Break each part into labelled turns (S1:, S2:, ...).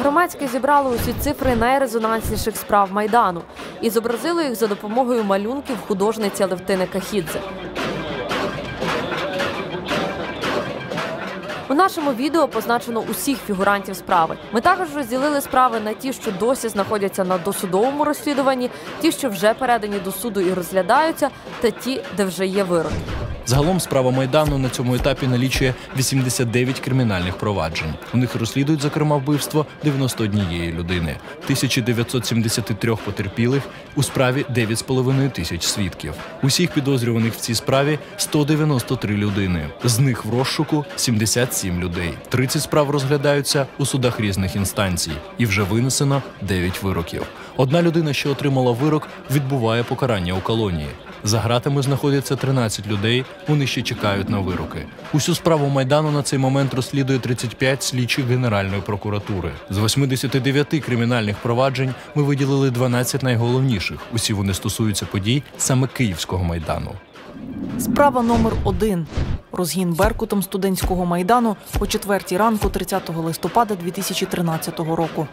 S1: Громадське зібрало усі цифри найрезонансніших справ майдану і зобразило їх за допомогою малюнків художниці Левтини Кахідзе. У нашому відео позначено усіх фігурантів справи. Ми також розділили справи на ті, що досі знаходяться на досудовому розслідуванні, ті, що вже передані до суду і розглядаються, та ті, де вже є вироки.
S2: Загалом справа майдану на цьому етапі налічує 89 кримінальних проваджень. У них розслідують, зокрема, вбивство 91 людини, 1973 потерпілих у справі 9,5 тисяч свідків. Усіх підозрюваних в цій справі 193 людини. З них в розшуку 77 людей. 30 справ розглядаються у судах різних інстанцій, і вже винесено 9 вироків. Одна людина, що отримала вирок, відбуває покарання у колонії. За гратами знаходяться 13 людей. Вони ще чекають на вироки. Усю справу майдану на цей момент розслідує 35 слідчих Генеральної прокуратури. З 89 кримінальних проваджень ми виділили 12 найголовніших. Усі вони стосуються подій саме Київського майдану.
S3: Справа номер один. Розгін Беркутом студентського майдану о 4 ранку 30 листопада 2013 року.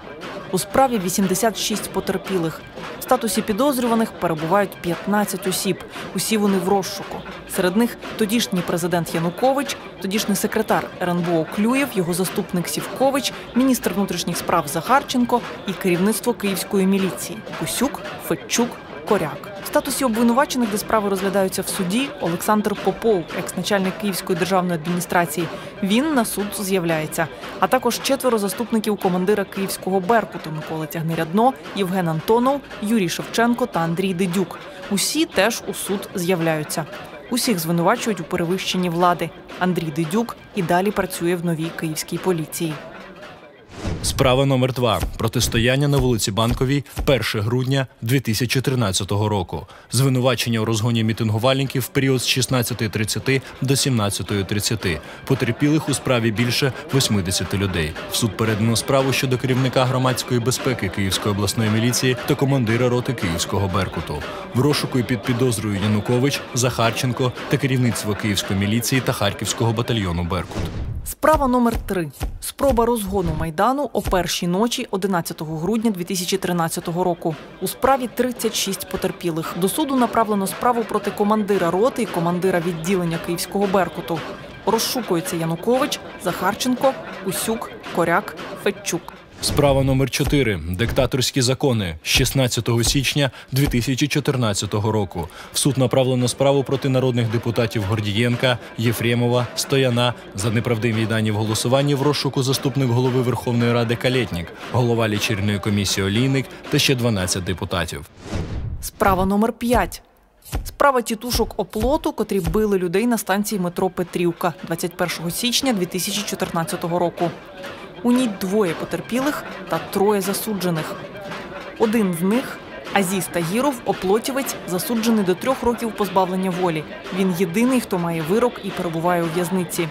S3: У справі 86 потерпілих. В статусі підозрюваних перебувають 15 осіб. Усі вони в розшуку. Серед них тодішній президент Янукович, тодішній секретар РНБО Клюєв, його заступник Сівкович, міністр внутрішніх справ Захарченко і керівництво київської міліції Кусюк, Федчук, Коряк. В статусі обвинувачених, де справи розглядаються в суді, Олександр Попов, екс-начальник Київської державної адміністрації. Він на суд з'являється. А також четверо заступників командира Київського Беркуту Микола Тягнирядно, Євген Антонов, Юрій Шевченко та Андрій Дедюк. Усі теж у суд з'являються. Усіх звинувачують у перевищенні влади. Андрій Дедюк і далі працює в новій київській поліції.
S2: Справа номер 2 протистояння на вулиці Банковій 1 грудня 2013 року. Звинувачення у розгоні мітингувальників в період з 16.30 до 17.30. Потерпілих у справі більше 80 людей. В суд передано справу щодо керівника громадської безпеки Київської обласної міліції та командира роти Київського Беркуту. В розшуку під підозрою Янукович, Захарченко та керівництво Київської міліції та Харківського батальйону Беркут.
S3: Справа номер 3 Спроба розгону майдану о першій ночі 11 грудня 2013 року. У справі 36 потерпілих. До суду направлено справу проти командира роти і командира відділення Київського Беркуту. Розшукується Янукович, Захарченко, Усюк, Коряк, Федчук.
S2: Справа номер 4 Диктаторські закони 16 січня 2014 року. В суд направлено справу проти народних депутатів Гордієнка, Єфремова, Стояна за неправдиві дані в голосуванні в розшуку заступник голови Верховної Ради Калєтнік, голова лічильної комісії Олійник та ще 12 депутатів.
S3: Справа номер 5 Справа тітушок оплоту, котрі били людей на станції метро Петрівка 21 січня 2014 року. У ній двоє потерпілих та троє засуджених. Один з них Азіз Тагіров, оплотівець, засуджений до трьох років позбавлення волі. Він єдиний, хто має вирок і перебуває у в'язниці.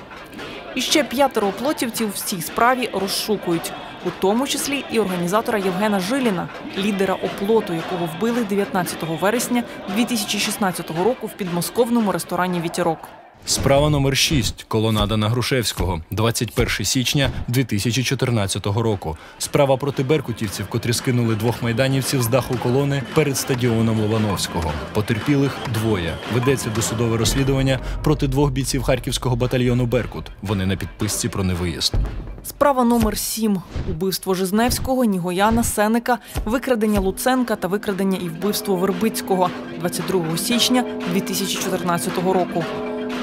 S3: І ще п'ятеро оплотівців в цій справі розшукують, у тому числі і організатора Євгена Жиліна, лідера оплоту, якого вбили 19 вересня 2016 року в підмосковному ресторані Вітірок.
S2: Справа номер 6 Колонада на Грушевського, 21 січня 2014 року. Справа проти беркутівців, котрі скинули двох майданівців з даху колони перед стадіоном Лобановського. Потерпілих двоє. Ведеться досудове розслідування проти двох бійців харківського батальйону Беркут. Вони на підписці про невиїзд.
S3: Справа номер 7 убивство Жизневського, Нігояна, Сеника, викрадення Луценка та викрадення і вбивство Вербицького 22 січня 2014 року.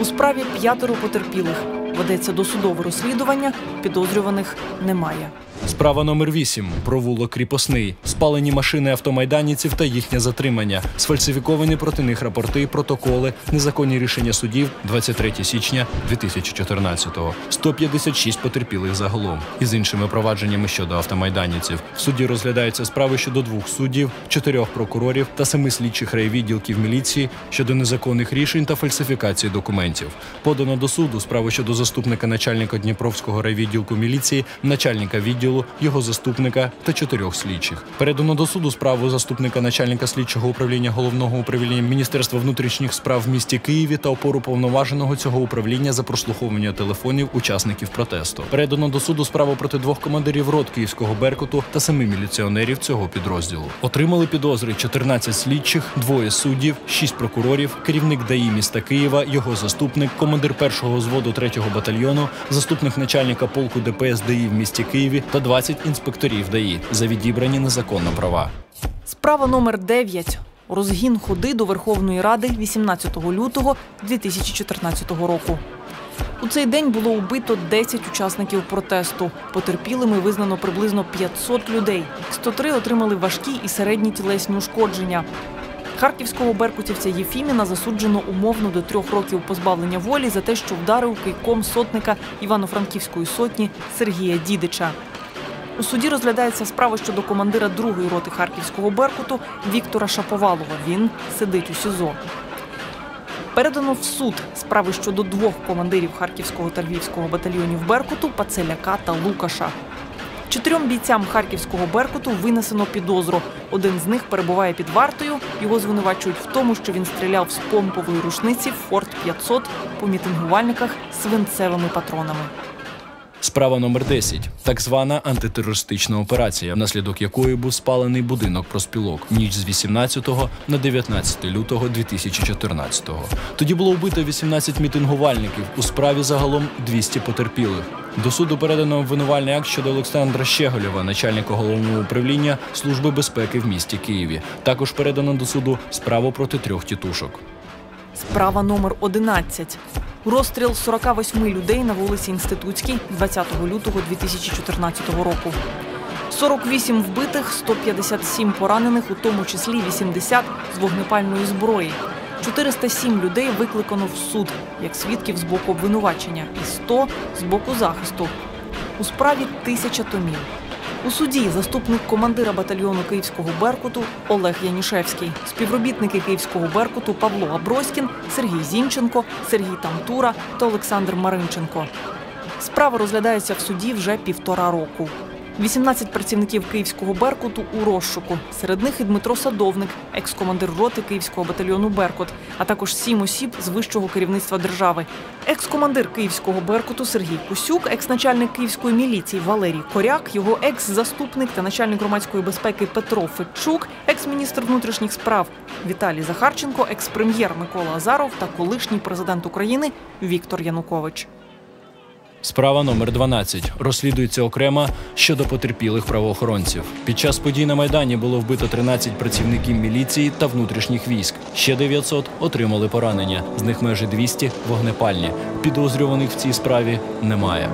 S3: У справі п'ятеро потерпілих. Ведеться досудове розслідування, підозрюваних немає.
S2: Справа номер 8 провулок кріпосний, спалені машини автомайданівців та їхнє затримання, сфальсифіковані проти них рапорти, протоколи, незаконні рішення судів 23 січня 2014-го. 156 потерпілих загалом. Із іншими провадженнями щодо автомайданівців. В суді розглядаються справи щодо двох суддів, чотирьох прокурорів та семи слідчих райвідділків міліції щодо незаконних рішень та фальсифікації документів. Подано до суду справу щодо заступника начальника Дніпровського райвідділку міліції, начальника відділу підрозділу, його заступника та чотирьох слідчих. Передано до суду справу заступника начальника слідчого управління головного управління Міністерства внутрішніх справ в місті Києві та опору повноваженого цього управління за прослуховування телефонів учасників протесту. Передано до суду справу проти двох командирів рот Київського Беркуту та семи міліціонерів цього підрозділу. Отримали підозри 14 слідчих, двоє суддів, 6 прокурорів, керівник ДАІ міста Києва, його заступник, командир першого взводу 3-го батальйону, заступник начальника полку ДПС ДАІ в місті Києві та 20 інспекторів ДАІ за відібрані незаконно права.
S3: Справа номер 9. Розгін ходи до Верховної Ради 18 лютого 2014 року. У цей день було убито 10 учасників протесту. Потерпілими визнано приблизно 500 людей. 103 отримали важкі і середні тілесні ушкодження. Харківського беркутівця Єфіміна засуджено умовно до трьох років позбавлення волі за те, що вдарив кийком сотника Івано-Франківської сотні Сергія Дідича. У суді розглядається справа щодо командира другої роти харківського беркуту Віктора Шаповалова. Він сидить у СІЗО. Передано в суд справи щодо двох командирів харківського та львівського батальйонів Беркуту Пацеляка та Лукаша. Чотирьом бійцям харківського Беркуту винесено підозру. Один з них перебуває під вартою. Його звинувачують в тому, що він стріляв з помпової рушниці Форт 500 по мітингувальниках свинцевими патронами.
S2: Справа номер 10. так звана антитерористична операція, внаслідок якої був спалений будинок проспілок ніч з 18 на 19 лютого 2014 Тоді було вбито 18 мітингувальників. У справі загалом 200 потерпілих. До суду передано обвинувальний акт щодо Олександра Щеголєва, начальника головного управління Служби безпеки в місті Києві. Також передано до суду справу проти трьох тітушок.
S3: Справа номер 11. Розстріл 48 людей на вулиці Інститутській 20 лютого 2014 року. 48 вбитих, 157 поранених, у тому числі 80 з вогнепальної зброї. 407 людей викликано в суд як свідків з боку обвинувачення і 100 з боку захисту. У справі тисяча томів. У суді заступник командира батальйону Київського Беркуту Олег Янішевський, співробітники Київського Беркуту Павло Аброськін, Сергій Зінченко, Сергій Тамтура та Олександр Маринченко. Справа розглядається в суді вже півтора року. 18 працівників Київського Беркуту у розшуку. Серед них і Дмитро Садовник, екс-командир роти Київського батальйону Беркут, а також сім осіб з вищого керівництва держави. Екс-командир Київського Беркуту Сергій Кусюк, екс-начальник Київської міліції Валерій Коряк, його екс-заступник та начальник громадської безпеки Петро Федчук, екс-міністр внутрішніх справ Віталій Захарченко, екс-прем'єр Микола Азаров та колишній президент України Віктор Янукович.
S2: Справа номер 12 розслідується окремо щодо потерпілих правоохоронців. Під час подій на майдані було вбито 13 працівників міліції та внутрішніх військ. Ще 900 отримали поранення. З них майже 200 – вогнепальні. Підозрюваних в цій справі немає.